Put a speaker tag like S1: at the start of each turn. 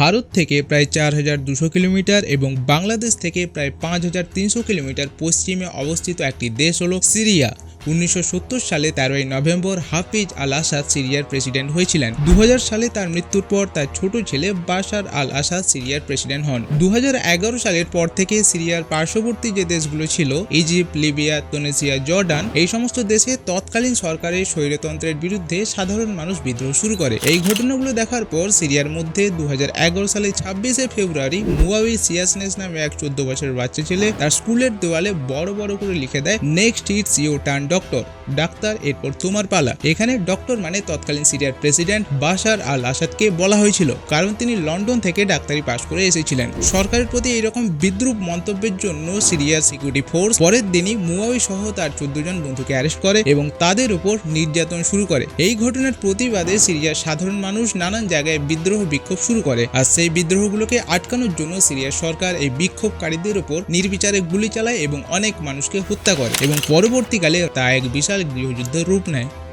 S1: ভারত থেকে প্রায় চার হাজার দুশো কিলোমিটার এবং বাংলাদেশ থেকে প্রায় পাঁচ হাজার তিনশো কিলোমিটার পশ্চিমে অবস্থিত একটি দেশ হল সিরিয়া। উনিশশো সত্তর সালে তেরোই নভেম্বর হাফিজ আল আসাদ সিরিয়ার প্রেসিডেন্ট হয়েছিলেন। দু হাজার সালে তার মৃত্যুর পর তার ছোট ছেলে বাশার আল আসাদ সিরিয়ার প্রেসিডেন্ট হন। দু হাজার এগারো সালের পর থেকে সিরিয়ার পার্শ্ববর্তী যে দেশগুলো ছিল, ইজিপ্ট, লিবিয়া, তুনেসিয়া, জর্ডান, এই সমস্ত দেশে তৎকালীন সরকারের স্বৈরতন্ত্রের বিরুদ্ধে সাধারণ মানুষ বিদ্রোহ শুরু করে। এই ঘটনাগুলো দেখার পর সিরিয়ার মধ্যে দু হাজার এগারো সালে ছাব্বিশে ফেব্রুয়ারি মুয়াবি সিয়াসনেস নামে এক চোদ্দ বছরের বাচ্চা ছেলে তার স্কুলের দেওয়ালে বড় বড় করে লিখে দেয় next it's you turn doctor doctor, এরপর তোমার পালা। এখানে ডক্টর মানে তৎকালীন সিরিয়ার প্রেসিডেন্ট বাশার আল আসাদকে বলা হয়েছিল, কারণ তিনি লন্ডন থেকে ডাক্তারি পাশ করে এসেছিলেন। সরকারের প্রতি এরকম বিদ্রুপ মন্তব্যের জন্য সিরিয়ার সিকিউরিটি ফোর্স পরের দিনই মুয়াবি সহ তার চোদ্দ জন বন্ধুকে অ্যারেস্ট করে এবং তাদের উপর নির্যাতন শুরু করে। এই ঘটনার প্রতিবাদে সিরিয়ার সাধারণ মানুষ নানান জায়গায় বিদ্রোহ বিক্ষোভ শুরু করে, আর সেই বিদ্রোহগুলোকে আটকানোর জন্য সিরিয়ার সরকার এই বিক্ষোভকারীদের উপর নির্বিচারে গুলি চালায় এবং অনেক মানুষকে হত্যা করে এবং পরবর্তীকালে তা এক বিশাল युद्ध रूप ने